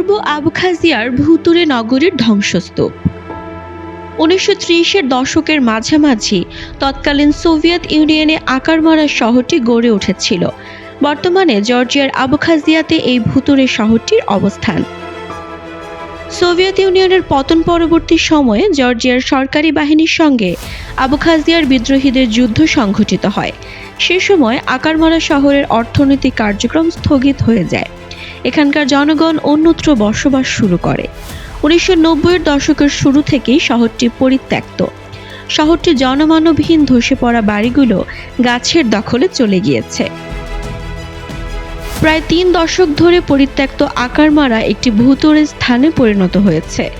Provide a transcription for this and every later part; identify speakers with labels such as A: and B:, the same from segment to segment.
A: পূর্ব আবখাজিয়ার ভুতুরে নগরীর ধ্বংসস্তূপ। উনিশশো ত্রিশের দশকের মাঝামাঝি তৎকালীন সোভিয়েত ইউনিয়নে আকারমারা শহরটি গড়ে উঠেছিল। বর্তমানে জর্জিয়ার আবখাজিয়াতে এই ভুতুরে শহরটির অবস্থান। সোভিয়েত ইউনিয়নের পতন পরবর্তী সময়ে জর্জিয়ার সরকারি বাহিনীর সঙ্গে আবখাজিয়ার বিদ্রোহীদের যুদ্ধ সংঘটিত হয়। সে সময় আকারমারা শহরের অর্থনৈতিক কার্যক্রম স্থগিত হয়ে যায়। এখানকার জনগণ অন্যত্র বসবাস শুরু করে। উনিশশো নব্বইয়ের দশকের শুরু থেকেই শহরটি পরিত্যক্ত। শহরটি জনমানবহীন ধসে পড়া বাড়িগুলো গাছের দখলে চলে গিয়েছে। প্রায় তিন দশক ধরে পরিত্যক্ত আকারমারা একটি ভূতরে স্থানে পরিণত হয়েছে।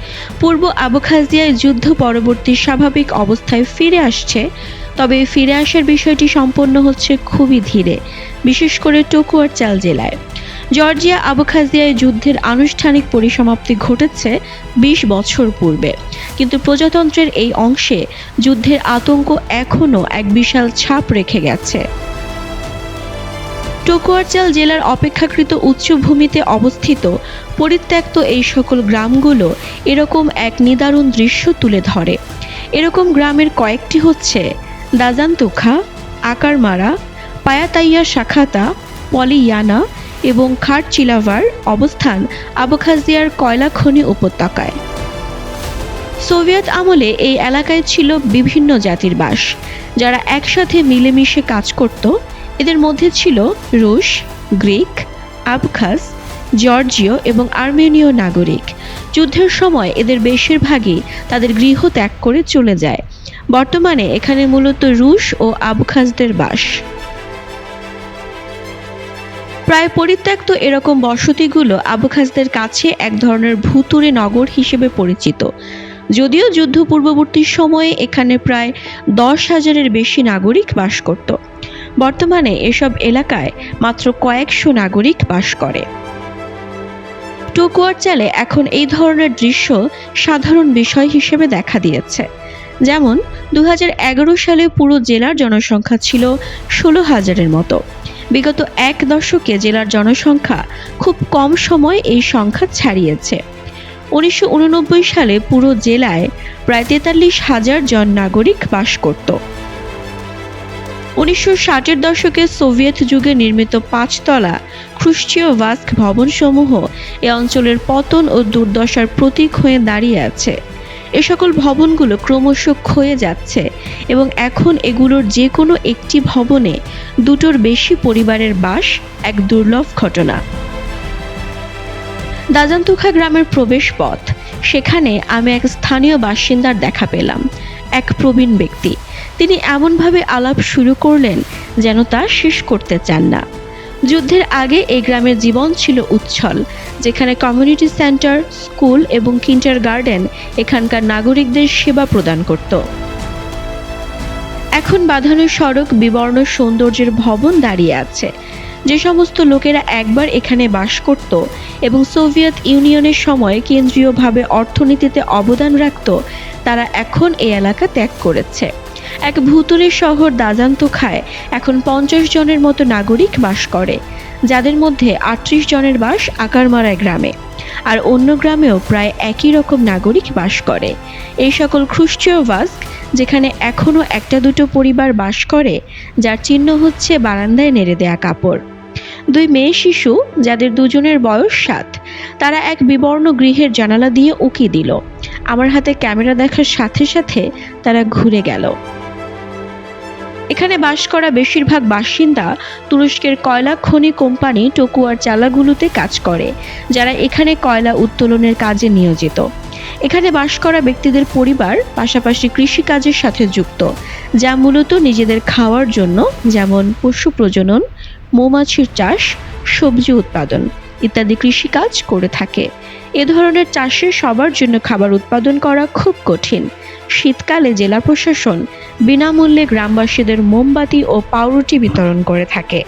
A: পূর্ব আবখাজিয়ায় যুদ্ধ পরবর্তী স্বাভাবিক অবস্থায় ফিরে আসছে, তবে ফিরে আসার বিষয়টি সম্পন্ন হচ্ছে খুবই ধীরে, বিশেষ করে টকুয়ার চাল জেলায়। জর্জিয়া আবখাজিয়ায় যুদ্ধের আনুষ্ঠানিক পরিসমাপ্তি ঘটেছে বিশ বছর পূর্বে। কিন্তু প্রজাতন্ত্রের এই অংশে যুদ্ধের আতঙ্ক এখনও এক বিশাল ছাপ রেখে গেছে। টকুয়ারচাল জেলার অপেক্ষাকৃত উচ্চভূমিতে অবস্থিত পরিত্যক্ত এই সকল গ্রামগুলো এরকম এক নিদারুণ দৃশ্য তুলে ধরে। এরকম গ্রামের কয়েকটি হচ্ছে দাজান্তুখা, আকারমারা, পায়াতাইয়া শাখাতা, পলিয়ানা এবং খাটচিলাভার অবস্থান আবখাজিয়ার কয়লা খনি উপত্যকায়। সোভিয়েত আমলে এই এলাকায় ছিল বিভিন্ন জাতির বাস। যারা একসাথে মিলেমিশে কাজ করত, এদের মধ্যে ছিল রুশ, গ্রিক, আবখাজ, জর্জীয় এবং আর্মেনীয় নাগরিক। যুদ্ধের সময় এদের বেশিরভাগই তাদের গৃহ ত্যাগ করে চলে যায়। বর্তমানে এখানে মূলত রুশ ও আবখাজদের বাস। প্রায় পরিত্যক্ত এরকম বসতিগুলো আবখাজদের কাছে এক ধরনের ভুতুরে নগর হিসেবে পরিচিত। যদিও যুদ্ধ পূর্ববর্তী সময়ে এখানে প্রায় দশ হাজারের বেশি নাগরিক বাস করত। বর্তমানে এসব এলাকায় মাত্র কয়েকশো নাগরিক বাস করে। টুকুয়ার চালে এখন এই ধরনের দৃশ্য সাধারণ বিষয় হিসেবে দেখা দিয়েছে। যেমন দু হাজার এগারো সালে পুরো জেলার জনসংখ্যা ছিল ষোলো হাজারের মতো। বিগত এক দশকে জেলার জনসংখ্যা খুব কম সময় এই সংখ্যা ছাড়িয়েছে। উনিশশো উননব্বই সালে পুরো জেলায় প্রায় তেতাল্লিশ হাজার জন নাগরিক বাস করত। উনিশশো ষাটের দশকে সোভিয়েত যুগে নির্মিত পাঁচতলা খ্রিস্টীয় ভাস্ক ভবনসমূহ এ অঞ্চলের পতন ও দুর্দশার প্রতীক হয়ে দাঁড়িয়ে আছে। এ সকল ভবনগুলো ক্রমশ ক্ষয়ে যাচ্ছে এবং এখন এগুলোর যে কোনো একটি ভবনে দুটোর বেশি পরিবারের বাস এক দুর্লভ ঘটনা। দাজান্তুখা গ্রামের প্রবেশ পথ। সেখানে আমি এক স্থানীয় বাসিন্দার দেখা পেলাম, এক প্রবীণ ব্যক্তি। তিনি এমনভাবে আলাপ শুরু করলেন যেন তা শেষ করতে চান না। যুদ্ধের আগে এই গ্রামের জীবন ছিল উচ্ছল, যেখানে কমিউনিটি সেন্টার স্কুল এবং কিন্টার গার্ডেন এখানকার নাগরিকদের সেবা প্রদান করত। এখন বাঁধানো সড়ক, বিবর্ণ সৌন্দর্যের ভবন দাঁড়িয়ে আছে। যে সমস্ত লোকেরা একবার এখানে বাস করত এবং সোভিয়েত ইউনিয়নের সময় কেন্দ্রীয়ভাবে অর্থনীতিতে অবদান রাখত, তারা এখন এই এলাকা ত্যাগ করেছে। এক ভুতুরে শহর দাজান্ত খায়। এখন পঞ্চাশ জনের মতো নাগরিক বাস করে। যাদের মধ্যে আটত্রিশ জনের বাস আকারমারায় গ্রামে। আর অন্য গ্রামেও প্রায় একই রকম নাগরিক বাস করে। এই সকল খ্রিস্টীয় ভাস্ক, যেখানে এখনও একটা দুটো পরিবার বাস করে, যার চিহ্ন হচ্ছে বারান্দায় নেড়ে দেয়া কাপড়। দুই মেয়ে শিশু, যাদের দুজনের বয়স সাত, তারা এক বিবর্ণ গৃহের জানালা দিয়ে উকি দিল। আমার হাতে ক্যামেরা দেখার সাথে সাথে তারা ঘুরে গেল। এখানে বাস করা বেশিরভাগ বাসিন্দা তুরস্কের কয়লা খনি কোম্পানি টকুয়ার চালাগুলোতে কাজ করে, যারা এখানে কয়লা উত্তোলনের কাজে নিয়োজিত। এখানে বাস করা ব্যক্তিদের পরিবার পাশাপাশি কৃষিকাজের সাথে যুক্ত, যা মূলত নিজেদের খাওয়ার জন্য, যেমন পশু প্রজনন, মৌমাছির চাষ, সবজি উৎপাদন। ইত্যাদি কৃষিকাজ করে থাকে। এ ধরনের চাষে সবার জন্য খাবার উৎপাদন করা খুব কঠিন। শীতকালে জেলা প্রশাসন বিনামূল্যে গ্রামবাসীদের মোমবাতি ও পাউরুটি বিতরণ করে থাকে।